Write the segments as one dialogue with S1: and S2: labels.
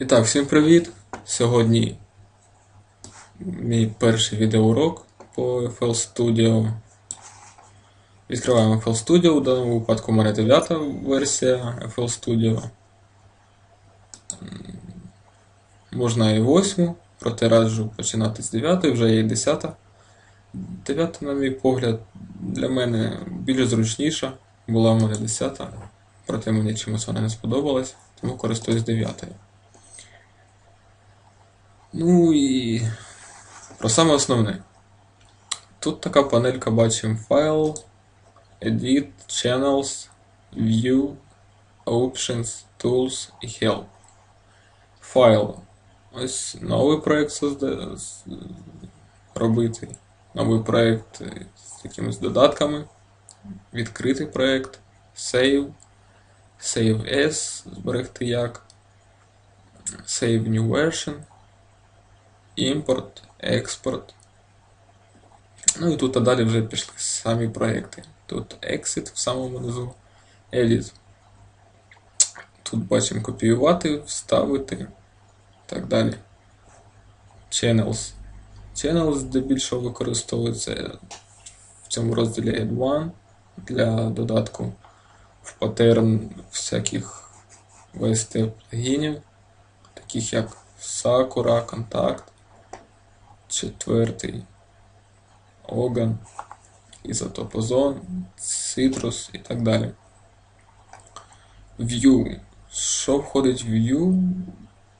S1: І так, всім привіт! Сьогодні мій перший відеоурок по FL Studio. Відкриваємо FL Studio, у даному випадку у мене 9 версія FL Studio. Можна і 8, проте раджу починати з 9, вже є 10. 9, на мій погляд, для мене більш зручніша. Була в мене 10, проте мені чомусь вона не сподобалась, тому користуюсь 9. Ну і про саме основне. Тут така панелька бачимо файл, Edit, Channels, View, Options, Tools і Help. Файл. Ось новий проєкт созда... робити. Новий проєкт з якимись додатками. Відкритий проєкт, Save, Save S, зберегти як, Save New Version імпорт, експорт. Ну і тут а далі вже пішли самі проекти. Тут Exit в самому низу, Edit. Тут бачимо копіювати, вставити і так далі. Channels. Channels здебільшого використовується в цьому розділі Add One для додатку в паттерн всяких VST плагінів, таких як Sakura, Contact четвертий Оган, ізотопозон, цитрус і так далі. View. Що входить в View?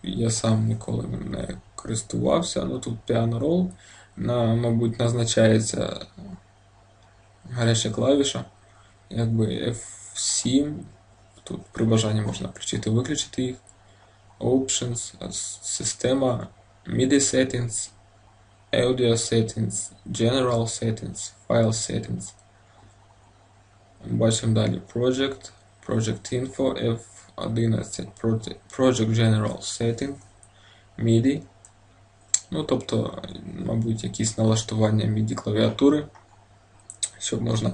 S1: Я сам ніколи не користувався. Ну тут Piano. На, мабуть, назначається гаряча клавіша. Якби F7. Тут при бажанні можна включити виключити їх. Options, система MIDI Settings. Audio Settings, General Settings, File Settings. Бачимо далі Project, Project Info, F11, Project General Setting, MIDI. Ну, тобто, мабуть, якісь налаштування MIDI клавіатури, щоб можна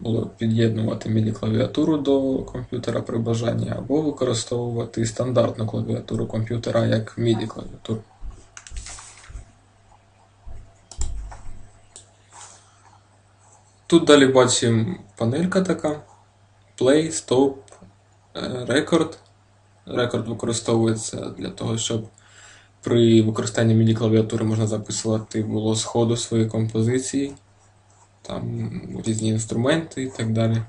S1: було під'єднувати MIDI клавіатуру до комп'ютера при бажанні, або використовувати стандартну клавіатуру комп'ютера як MIDI клавіатуру. Тут далі бачимо панелька така. Play, Stop, Record. Record використовується для того, щоб при використанні MIDI клавіатури можна записувати було з ходу свої композиції, там різні інструменти і так далі.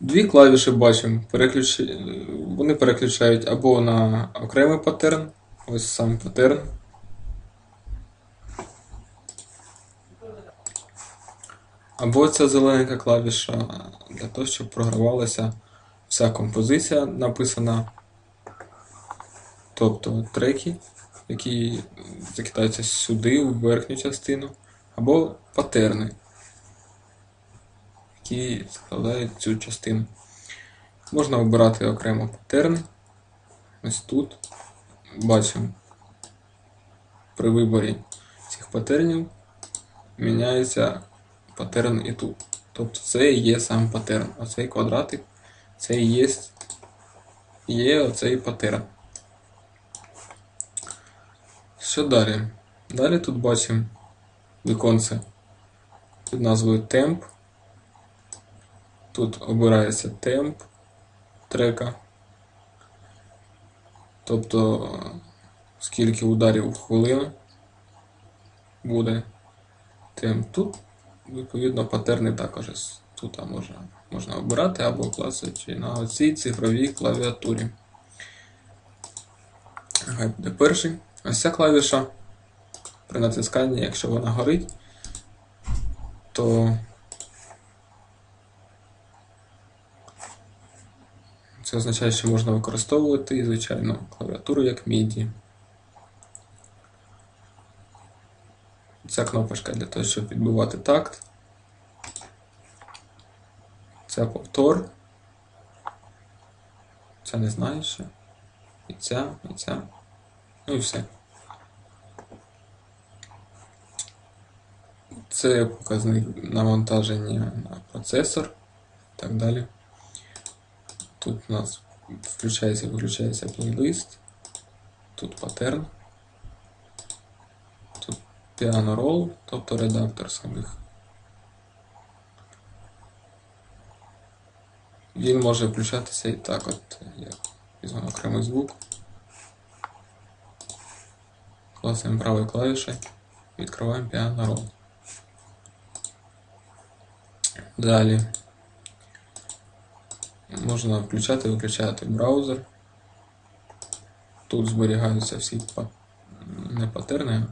S1: Дві клавіші бачимо. Переключ... Вони переключають або на окремий паттерн, ось сам паттерн. Або ця зелененька клавіша для того, щоб програвалася вся композиція написана. Тобто треки, які закидаються сюди, у верхню частину, або патерни, які складають цю частину. Можна обирати окремо патерн. Ось тут бачимо при виборі цих патернів міняється паттерн і тут. Тобто це є сам паттерн. Оцей квадратик, це є є оцей паттерн. Що далі? Далі тут бачимо віконце під назвою Temp. Тут обирається темп трека. Тобто скільки ударів в хвилину буде темп тут. Відповідно, патерни також тут можна можна обирати або класити на цій цифровій клавіатурі. Хай буде перший. Ось ця клавіша при натисканні, якщо вона горить, то це означає, що можна використовувати, звичайно, клавіатуру як MIDI. Ця кнопочка для того, щоб відбивати такт. Це повтор. Це не знаю ще. І ця, і ця. Ну і все. Це показник навантаження на процесор і так далі. Тут у нас включається виключається плейлист. Тут паттерн. Piano roll, тобто редактор самих. Він може включатися і так, от як візьмемо окремий звук. Клацаємо правою клавішею, відкриваємо piano roll. Далі можна включати і виключати браузер. Тут зберігаються всі не патерни,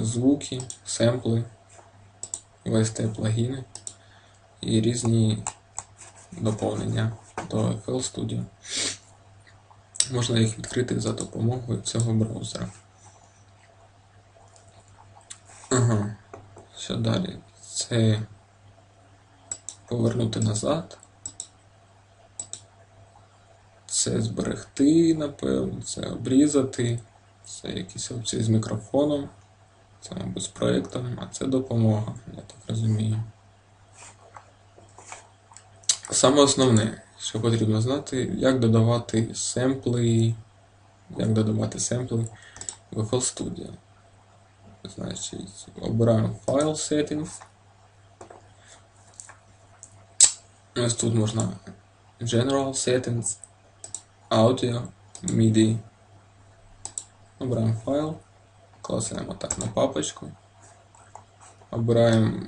S1: звуки, семпли, VST плагіни і різні доповнення до FL Studio. Можна їх відкрити за допомогою цього браузера. Ага. Що далі? Це повернути назад. Це зберегти, напевно, це обрізати, це якісь опції з мікрофоном, це, мабуть, з проєктом, а це допомога, я так розумію. Саме основне, що потрібно знати, як додавати семпли, як додавати семпли в FL Studio. Значить, обираємо File Settings. Ось тут можна General Settings, Audio, MIDI. Обираємо файл, клацаємо так на папочку. Обираємо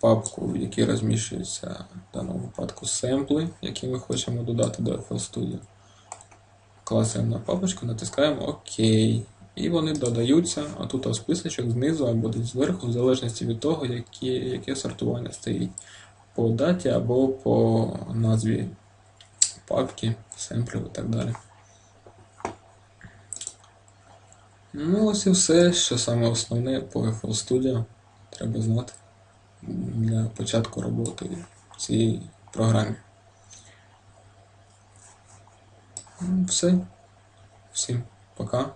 S1: папку, в якій розміщуються в даному випадку семпли, які ми хочемо додати до FL Studio. Клацаємо на папочку, натискаємо ОК. І вони додаються, а тут списочок знизу або десь зверху, в залежності від того, які, яке сортування стоїть по даті або по назві папки, семплів і так далі. Ну, ось і все, що саме основне по FL Studio треба знати для початку роботи в цій програмі. Ну, Все. Всім пока.